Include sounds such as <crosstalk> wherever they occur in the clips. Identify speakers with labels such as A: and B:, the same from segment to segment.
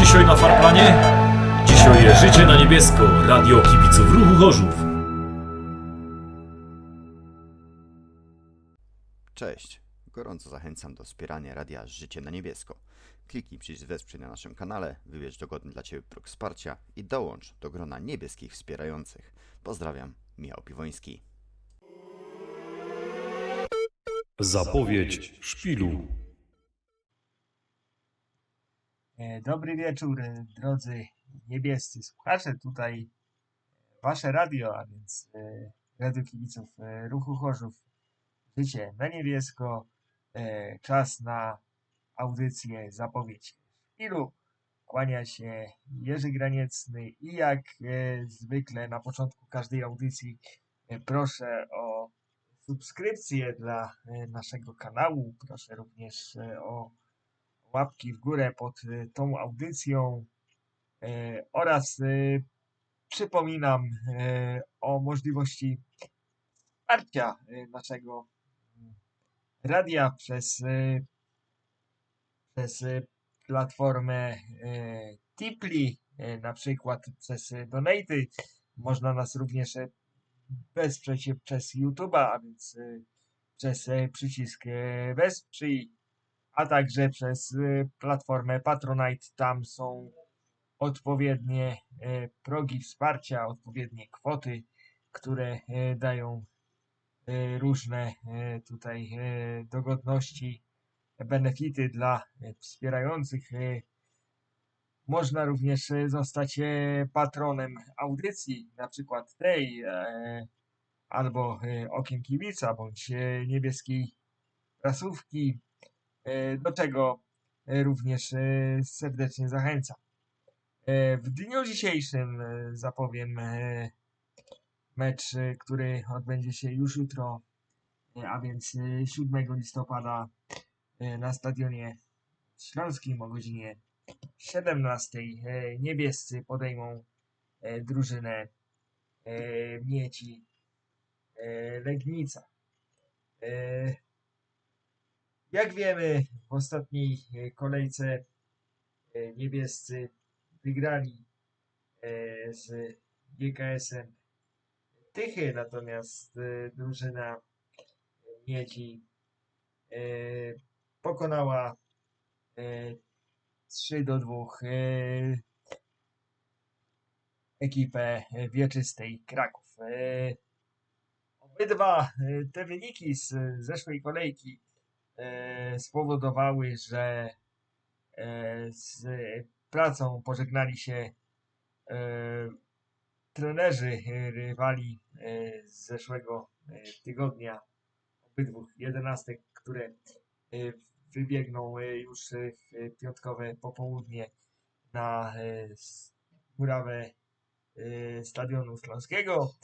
A: dzisiaj na farplanie? Dzisiaj życie na niebiesko, radio kibiców ruchu Chorzów.
B: Cześć! Gorąco zachęcam do wspierania radia Życie na Niebiesko. Kliknij przycisk wesprzyj na naszym kanale, wybierz dogodny dla Ciebie próg wsparcia i dołącz do grona niebieskich wspierających. Pozdrawiam, Michał Piwoński.
A: Zapowiedź szpilu.
C: E, Dobry wieczór, e, drodzy niebiescy słuchacze. Tutaj wasze radio, a więc e, Radio Kibiców Ruchu Chorzów. Życie na niebiesko. Czas na audycję Zapowiedź Szpilu. Kłania się Jerzy Graniecny i jak zwykle na początku każdej audycji proszę o subskrypcję dla naszego kanału. Proszę również o łapki w górę pod y, tą audycją e, oraz y, przypominam o możliwości wsparcia naszego radia przez, przez platformę Tipli, na przykład przez Donaty. Można nas również wesprzeć przez YouTube'a, a więc przez przycisk wesprzyj a także przez y, platformę Patronite. Tam są odpowiednie y, progi wsparcia, odpowiednie kwoty, które y, dają różne tutaj dogodności, benefity dla wspierających. Można również zostać patronem audycji, na przykład tej, e, albo Okiem Kibica, bądź Niebieskiej Prasówki, do czego e, również e, serdecznie zachęcam. E, W dniu dzisiejszym e, zapowiem e, mecz, e, który odbędzie się już jutro, e, a więc e, 7 listopada e, na stadionie śląskim o godzinie 17. E, Niebiescy podejmą e, drużynę e, Mieci e, Legnica. Jak wiemy, w ostatniej e, kolejce e, niebiescy wygrali e, z GKS-em Tychy, natomiast drużyna Miedzi pokonała e, 3 do 2 e, ekipę wieczystej Kraków. Obydwa te wyniki z zeszłej kolejki spowodowały, że e, z pracą pożegnali się e, trenerzy e, rywali e, z zeszłego e, tygodnia, obydwu jedenastek, które e, wybiegną e, już e, w piątkowe popołudnie na e, murawę e, Stadionu Śląskiego.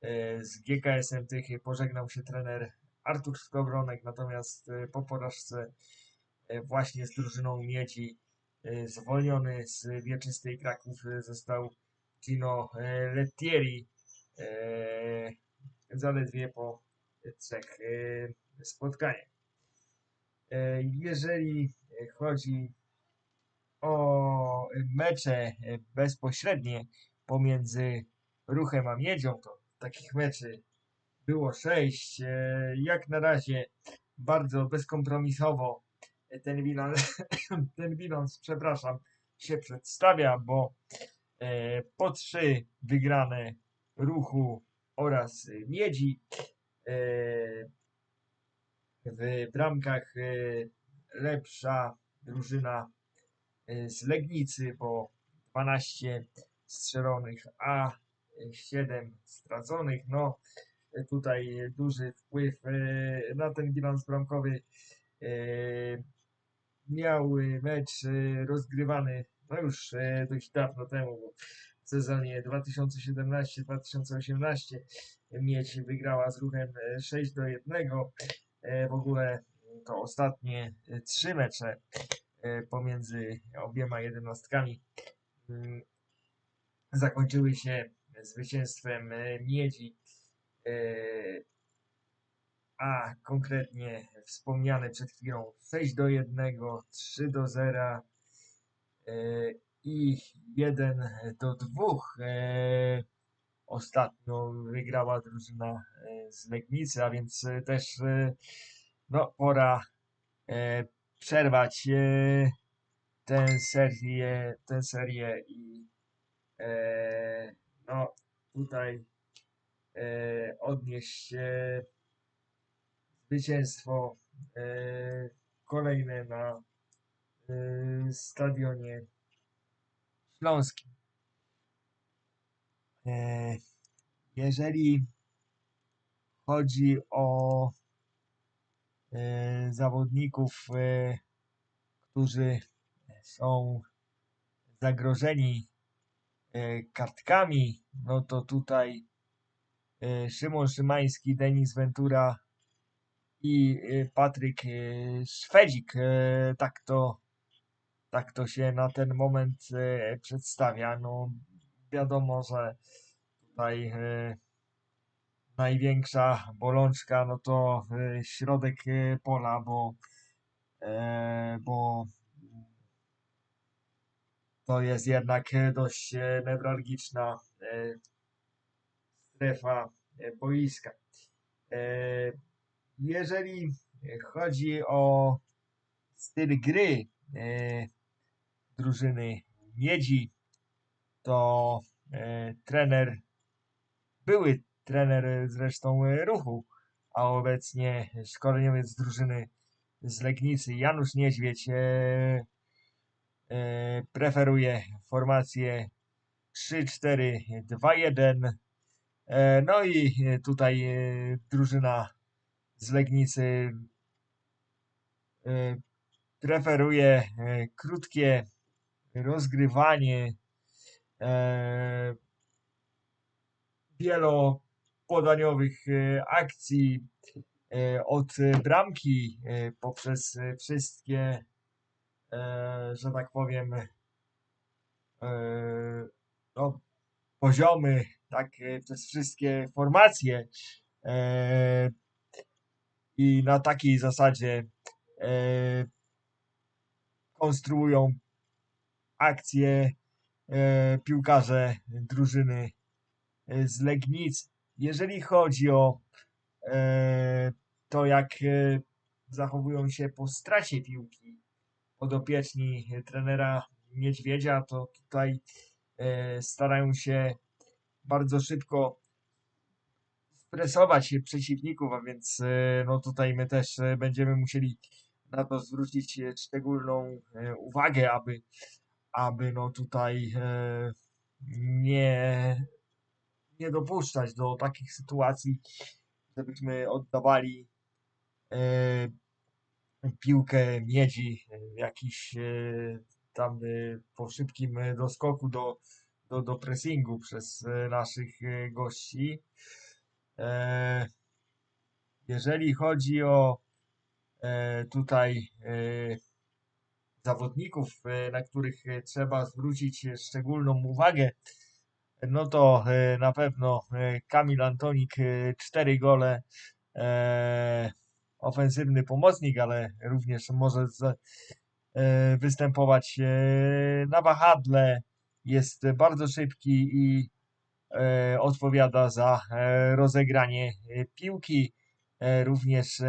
C: E, Z GKS-em Tychy pożegnał się trener Artur Skowronek, natomiast e, po porażce e, właśnie z drużyną Miedzi e, zwolniony z Wieczystej Kraków został Gino Lettieri zaledwie po trzech spotkaniach. Jeżeli chodzi o mecze bezpośrednie pomiędzy Ruchem a Miedzią, to takich meczy było sześć. E, Jak na razie bardzo bezkompromisowo ten bilans, <coughs> ten bilans, przepraszam, się przedstawia, bo e, po trzy wygrane ruchu oraz miedzi e, w bramkach lepsza drużyna z Legnicy, bo 12 strzelonych, a 7 straconych. No, tutaj duży wpływ e, na ten bilans bramkowy e, miał mecz e, rozgrywany no już dość dawno temu, bo w sezonie 2017-2018 Miedź wygrała z ruchem e, 6 do 1. E, W ogóle to ostatnie trzy mecze pomiędzy obiema jedenastkami mm, zakończyły się zwycięstwem Miedzi, a konkretnie wspomniane przed chwilą 6 do 1, 3 do 0 e, i 1 do 2. E, ostatnio wygrała drużyna e, z Legnicy, a więc e, też e, no, pora e, przerwać e, tę serię, tę serię i e, no tutaj e, odnieść e, zwycięstwo e, kolejne na e, stadionie śląskim. E, jeżeli chodzi o e, zawodników, e, którzy są zagrożeni e, kartkami, no to tutaj e, Szymon Szymański, Denis Ventura i e, Patryk e, Szwedzik. E, Tak to, tak to się na ten moment e, przedstawia. No, wiadomo, że tutaj e, największa bolączka no to e, środek e, pola, bo, e, bo to jest jednak e, dość e, newralgiczna e, strefa e, boiska. E, Jeżeli chodzi o styl gry e, drużyny Miedzi, to trener, były trener zresztą ruchu, a obecnie szkoleniowiec drużyny z Legnicy Janusz Niedźwiedź preferuje formację 3-4-2-1. E, no i e, tutaj e, drużyna z Legnicy preferuje krótkie rozgrywanie wielopodaniowych akcji od bramki poprzez wszystkie, że tak powiem, no, poziomy, tak, e, przez wszystkie formacje e, i na takiej zasadzie e, konstruują akcje e, piłkarze drużyny e, z Legnic. Jeżeli chodzi o e, to, jak zachowują się po stracie piłki podopieczni trenera Niedźwiedzia, to tutaj starają się bardzo szybko stresować przeciwników, a więc e, no tutaj my też e, będziemy musieli na to zwrócić e, szczególną uwagę, aby, aby no tutaj nie, nie dopuszczać do takich sytuacji, żebyśmy oddawali piłkę miedzi jakiś tam po szybkim doskoku do, do, do pressingu przez e, naszych e, gości. E, jeżeli chodzi o tutaj zawodników, na których trzeba zwrócić szczególną uwagę, no to na pewno Kamil Antonik, cztery gole, ofensywny pomocnik, ale również może z, występować na wahadle, jest bardzo szybki i e, odpowiada za e, rozegranie e, piłki. Również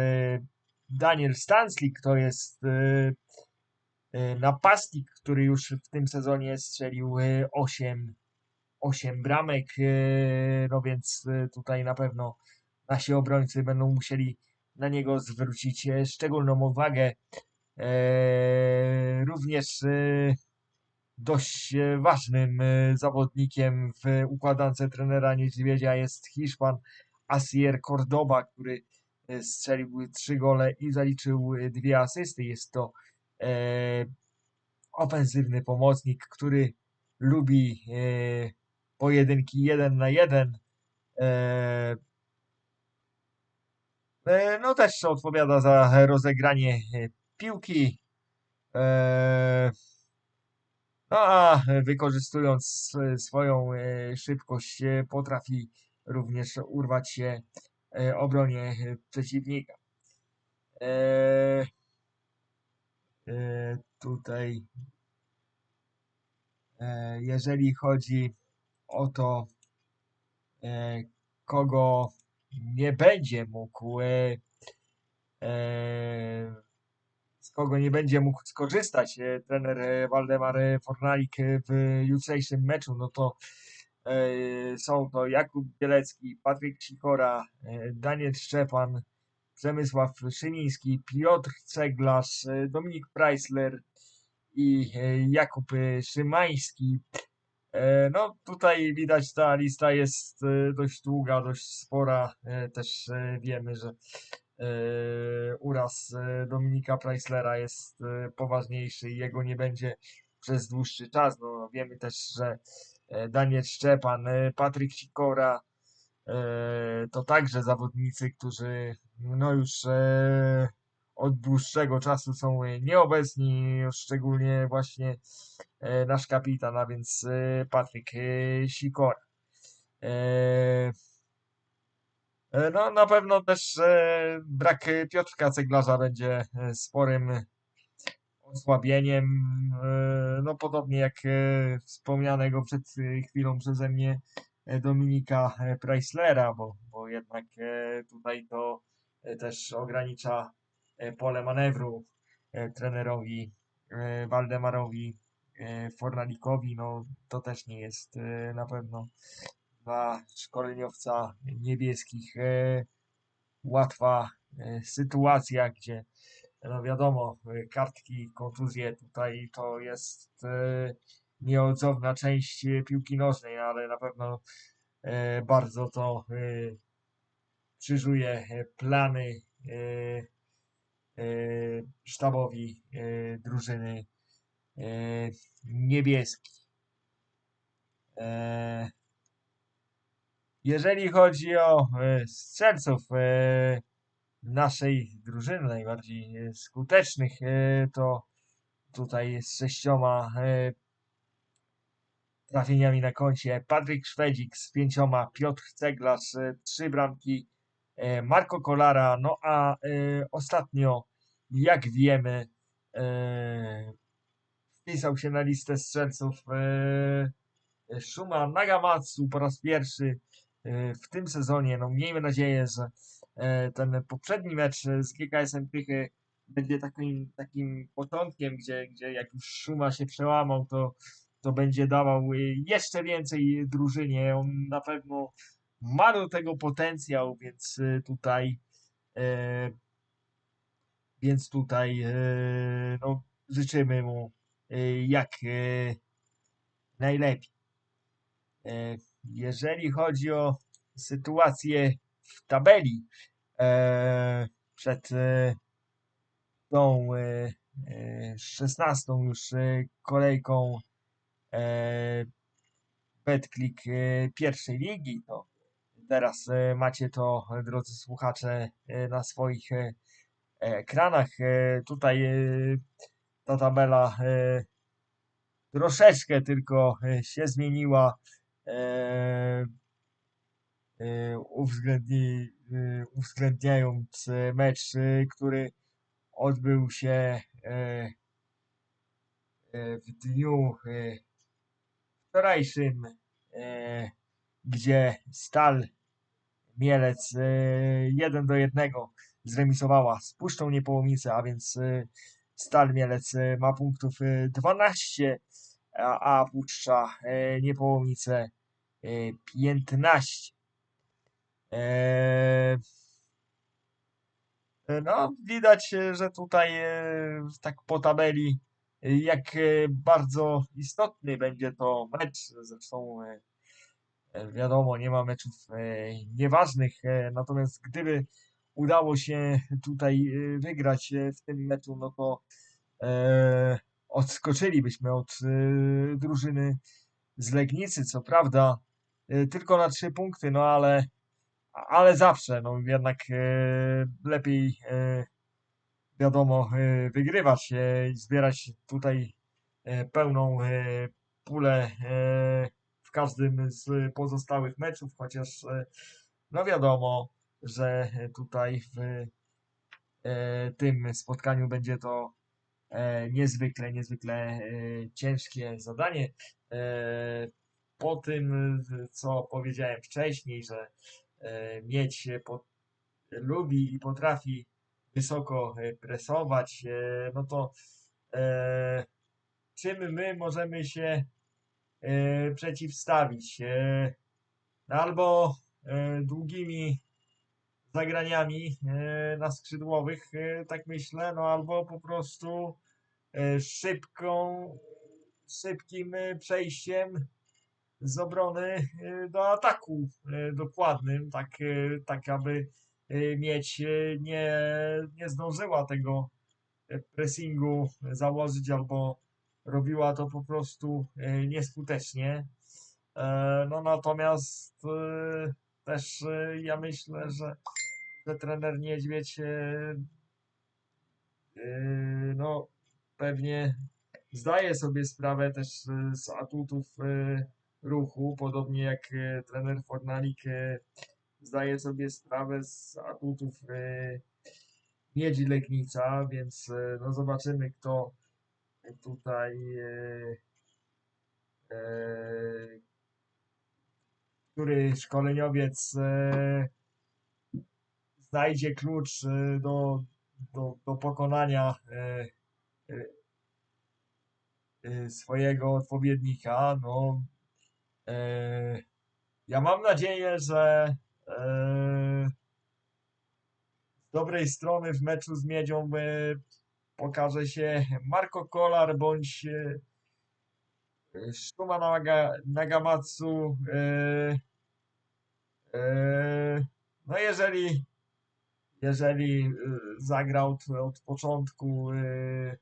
C: Daniel Stanslik to jest napastnik, który już w tym sezonie strzelił e, 8, 8 bramek. No więc tutaj na pewno nasi obrońcy będą musieli na niego zwrócić szczególną uwagę. Również dość e, ważnym e, zawodnikiem w układance trenera Niedźwiedzia jest Hiszpan Asier Cordoba, który e, strzelił trzy gole i zaliczył dwie asysty. Jest to e, ofensywny pomocnik, który lubi e, pojedynki jeden na jeden. E, no też odpowiada za rozegranie piłki. E, a wykorzystując e, swoją e, szybkość e, potrafi również urwać się obronie przeciwnika. Tutaj jeżeli chodzi o to, kogo nie będzie mógł, kogo nie będzie mógł skorzystać e, trener e, Waldemar e, Fornalik w jutrzejszym meczu, no to są to Jakub Bielecki, Patryk Sikora, Daniel Szczepan, Przemysław Szymiński, Piotr Ceglarz, Dominik Preisler i Jakub Szymański. No tutaj widać ta lista jest dość długa, dość spora. Też wiemy, że uraz e, Dominika Preislera jest e, poważniejszy i jego nie będzie przez dłuższy czas. No, wiemy też, że e, Daniel Szczepan, e, Patryk Sikora to także zawodnicy, którzy no już e, od dłuższego czasu są nieobecni, szczególnie właśnie e, nasz kapitan, a więc Patryk Sikora. E, No, na pewno też e, brak Piotrka Ceglarza będzie e, sporym osłabieniem. No, podobnie jak wspomnianego przed chwilą przeze mnie Dominika Preislera, bo, bo jednak tutaj to też ogranicza pole manewru trenerowi Waldemarowi Fornalikowi. No, to też nie jest na pewno dla szkoleniowca niebieskich e, łatwa e, sytuacja, gdzie no wiadomo, e, kartki, kontuzje tutaj to jest nieodzowna część piłki nożnej, ale na pewno bardzo to krzyżuje plany sztabowi drużyny niebieskiej. Jeżeli chodzi o e, strzelców e, naszej drużyny, najbardziej e, skutecznych, to tutaj z sześcioma trafieniami na koncie Patryk Szwedzik z pięcioma, Piotr Ceglarz, trzy bramki, Marco Kolara, no a ostatnio, jak wiemy, wpisał się na listę strzelców Shuma Nagamatsu po raz pierwszy w tym sezonie. No miejmy nadzieję, że e, ten poprzedni mecz z GKS-em Tychy będzie takim, takim początkiem, gdzie, gdzie jak już Szuma się przełamał, to, to będzie dawał e, jeszcze więcej drużynie. On na pewno ma do tego potencjał, więc e, tutaj e, więc tutaj e, no, życzymy mu e, jak e, najlepiej. Jeżeli chodzi o sytuację w tabeli e, przed e, tą e, e, 16 już kolejką BetClick e, pierwszej ligi, to teraz macie to, drodzy słuchacze, na swoich ekranach. Tutaj ta tabela troszeczkę tylko się zmieniła. E, e, uwzględni, e, uwzględniając mecz, który odbył się w dniu wczorajszym, gdzie Stal Mielec e, 1 do 1 zremisowała z Puszczą Niepołomice, a więc Stal Mielec ma punktów e, 12, a, Puszcza Niepołomice 15. E, No, widać, e, że tutaj e, tak po tabeli, e, jak e, bardzo istotny będzie to mecz. Zresztą e, e, wiadomo, nie ma meczów e, nieważnych, e, natomiast gdyby udało się tutaj e, wygrać e, w tym meczu, no to e, odskoczylibyśmy od e, drużyny z Legnicy, co prawda e, tylko na trzy punkty, no ale ale zawsze, no jednak e, lepiej e, wiadomo wygrywać i zbierać tutaj pełną pulę w każdym z pozostałych meczów, chociaż no wiadomo, że tutaj w tym spotkaniu będzie to niezwykle, niezwykle ciężkie zadanie. Po tym, co powiedziałem wcześniej, że e, mieć lubi i potrafi wysoko e, presować, e, no to czym my możemy się przeciwstawić? No albo długimi zagraniami na skrzydłowych, tak myślę, no albo po prostu szybką, szybkim przejściem z obrony e, do ataku e, dokładnym, tak, e, tak aby mieć nie, nie zdążyła tego pressingu założyć albo robiła to po prostu nieskutecznie. E, No natomiast też ja myślę, że, że trener Niedźwiedź no pewnie zdaje sobie sprawę też z atutów ruchu, podobnie jak e, trener Fornalik e, zdaje sobie sprawę z atutów e, Miedzi Legnica, więc no zobaczymy kto tutaj który szkoleniowiec znajdzie klucz do, do, do pokonania swojego odpowiednika. No, ja mam nadzieję, że e, z dobrej strony w meczu z Miedzią e, pokaże się Marco Kolar bądź e, Naga, Nagamatsu. E, e, no jeżeli jeżeli e, zagrał od początku, e,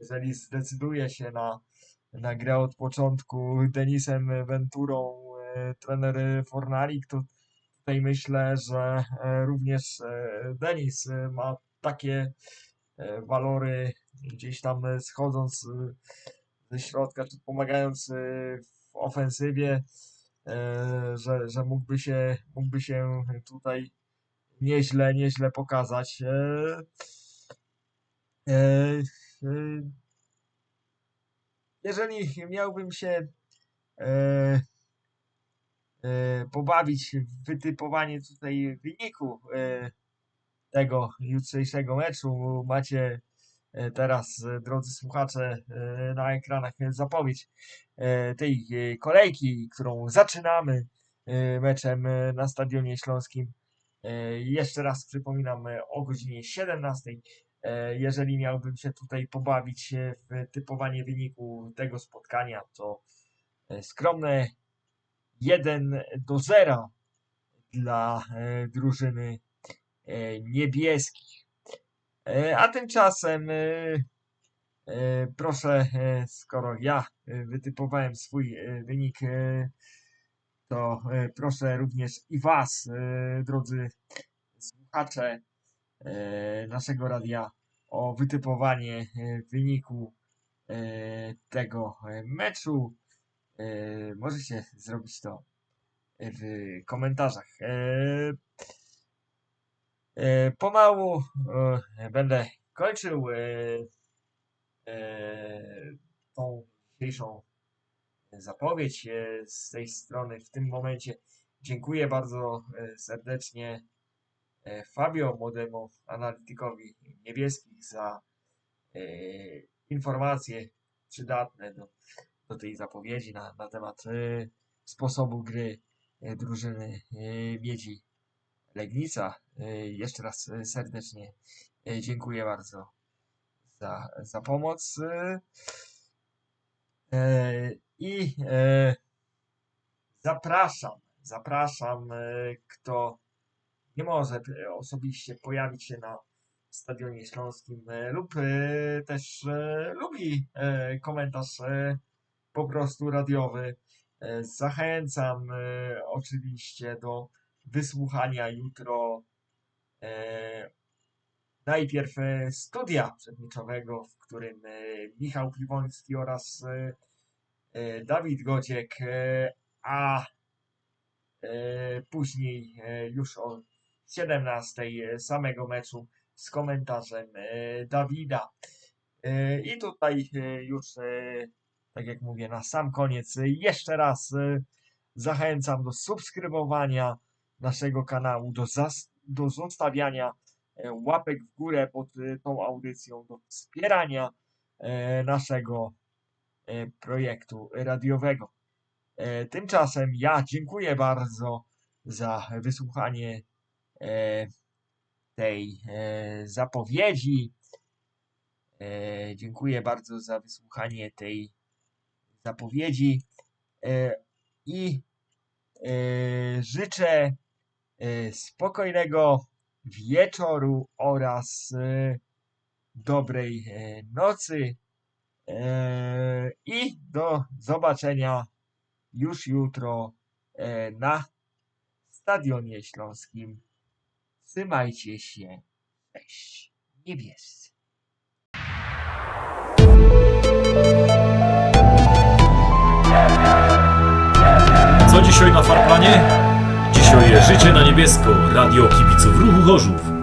C: jeżeli zdecyduje się na, na grę od początku Denisem Venturą, e, trener Fornalik, to tutaj myślę, że e, również e, Denis ma takie walory gdzieś tam schodząc ze środka, czy pomagając w ofensywie, że, że mógłby się, mógłby się tutaj nieźle, nieźle pokazać. Jeżeli miałbym się e, e, pobawić w wytypowanie tutaj wyniku e, tego jutrzejszego meczu, macie e, teraz, e, drodzy słuchacze, e, na ekranach zapowiedź tej kolejki, którą zaczynamy meczem na Stadionie Śląskim. Jeszcze raz przypominam o godzinie 17. E, Jeżeli miałbym się tutaj pobawić e, w typowanie wyniku tego spotkania, to e, skromne 1 do 0 dla drużyny niebieskich. A tymczasem, proszę, skoro ja wytypowałem swój wynik, to proszę również i Was, drodzy słuchacze naszego radia, o wytypowanie e, wyniku e, tego e, meczu. E, Możecie zrobić to w komentarzach. E, e, Pomału e, będę kończył e, e, tą dzisiejszą zapowiedź e, z tej strony w tym momencie. Dziękuję bardzo e, serdecznie e, Fabio, młodemu analitykowi niebieskich za e, informacje przydatne do, do tej zapowiedzi na, na temat e, sposobu gry e, drużyny e, Miedzi Legnica. E, Jeszcze raz e, serdecznie e, dziękuję bardzo za, za pomoc. e, e, I e, zapraszam, zapraszam, e, kto nie może e, osobiście pojawić się na Stadionie Śląskim e, lub e, też lubi komentarz po prostu radiowy. Zachęcam oczywiście do wysłuchania jutro najpierw studia przedmieczowego, w którym Michał Piwoński oraz Dawid Gociek, e, a później już o 17 samego meczu z komentarzem e, Dawida. E, I tutaj e, już e, tak jak mówię, na sam koniec jeszcze raz zachęcam do subskrybowania naszego kanału, do, do zostawiania e, łapek w górę pod tą audycją, do wspierania e, naszego e, projektu radiowego. E, Tymczasem ja dziękuję bardzo za wysłuchanie e, tej e, zapowiedzi. E, Dziękuję bardzo za wysłuchanie tej zapowiedzi e, i e, życzę e, spokojnego wieczoru oraz e, dobrej e, nocy e, i do zobaczenia już jutro e, na Stadionie Śląskim. Trzymajcie się. Cześć. Niebiescy.
A: Co dzisiaj na farplanie? Dzisiaj życie na niebiesko, radio kibiców ruchu Chorzów.